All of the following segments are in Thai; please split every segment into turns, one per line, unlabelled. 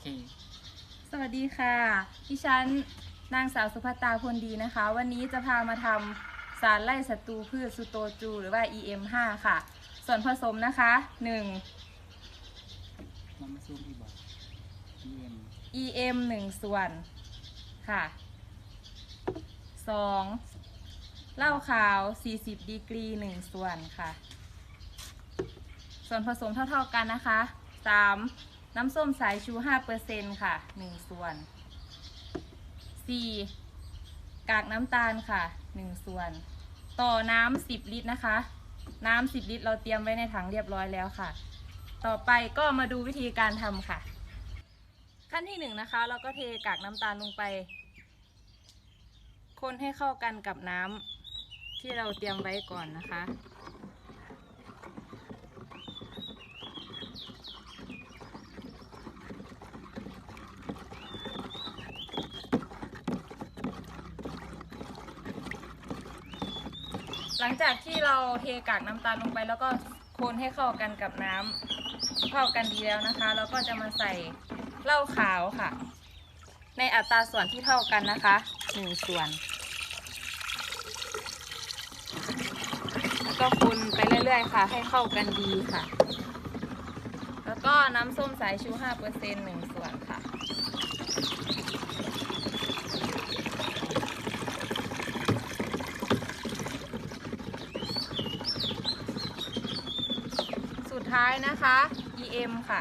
อเค
สวัสดีค่ะ ดิฉันนางสาวสุภัตตาพลดีนะคะ วันนี้จะพามาทำสารไล่ศัตรูพืชซูโตจู หรือว่า EM5 ค่ะ ส่วนผสมนะคะ1
น้ำมาซูมอีกบอก EM
EM 1 ส่วนค่ะ 2. เหล้าขาว 40 ดีกรี 1 ส่วนค่ะ ส่วนผสมเท่าๆกันนะคะ 3. น้ำส้มสายชู5%ค่ะ1ส่วน 4. กากน้ำตาลค่ะ1ส่วน ต่อน้ำ10ลิตรนะคะ น้ำ10ลิตรเราเตรียมไว้ในถังเรียบร้อยแล้วค่ะ ต่อไปก็มาดูวิธีการทำค่ะ ขั้นที่หนึ่งนะคะ เราก็เทกากน้ำตาลลงไป คนให้เข้ากันกับน้ำที่เราเตรียมไว้ก่อนนะคะ หลังจากที่เราเทกากน้ำตาลลงไป แล้วก็คนให้เข้ากันกับน้ำเข้ากันดีแล้วนะคะ เราก็จะมาใส่เหล้าขาวค่ะ ในอัตราส่วนที่เท่ากันนะคะหนึ่งส่วน แล้วก็คนไปเรื่อยๆค่ะ ให้เข้ากันดีค่ะ แล้วก็น้ำส้มสายชู5%เปอร์เซ็นต์หนึ่งส่วนค่ะ ท้ายนะคะ EM ค่ะ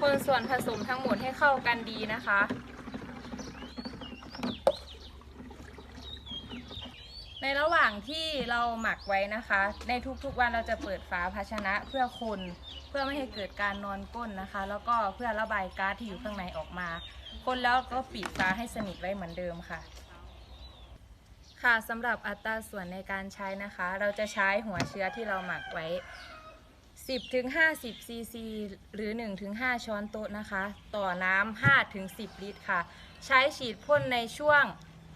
คนส่วนผสมทั้งหมดให้เข้ากันดีนะคะ ในระหว่างที่เราหมักไว้นะคะ ในทุกๆวันเราจะเปิดฝาภาชนะเพื่อคนเพื่อไม่ให้เกิดการนอนก้นนะคะ แล้วก็เพื่อระบายก๊าซที่อยู่ข้างในออกมา คนแล้วก็ปิดฝาให้สนิทไว้เหมือนเดิมค่ะ ค่ะสำหรับอัตราส่วนในการใช้นะคะ เราจะใช้หัวเชื้อที่เราหมักไว้ 10ถึง50 ซีซี หรือ1ถึง5ช้อนโต๊ะนะคะ ต่อน้ำ5ถึง10 ลิตรค่ะ ใช้ฉีดพ่นในช่วง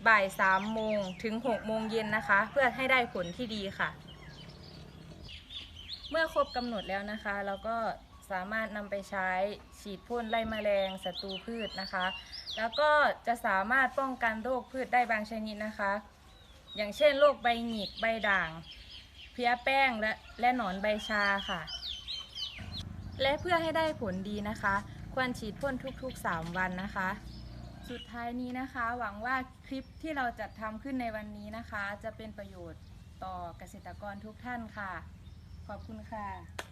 บ่าย3โมงถึง6โมงเย็นนะคะ เพื่อให้ได้ผลที่ดีค่ะ เมื่อครบกำหนดแล้วนะคะ เราก็สามารถนำไปใช้ฉีดพ่นไล่แมลงศัตรูพืชนะคะ แล้วก็จะสามารถป้องกันโรคพืชได้บางชนิดนะคะ อย่างเช่นโรคใบหงิกใบด่าง เพี้ยแป้งและและหนอนใบชาค่ะ และเพื่อให้ได้ผลดีนะคะ ควรฉีดพ่นทุกๆ 3 วันนะคะ สุดท้ายนี้นะคะ หวังว่าคลิปที่เราจัดทำขึ้นในวันนี้นะคะ จะเป็นประโยชน์ต่อเกษตรกรทุกท่านค่ะ ขอบคุณค่ะ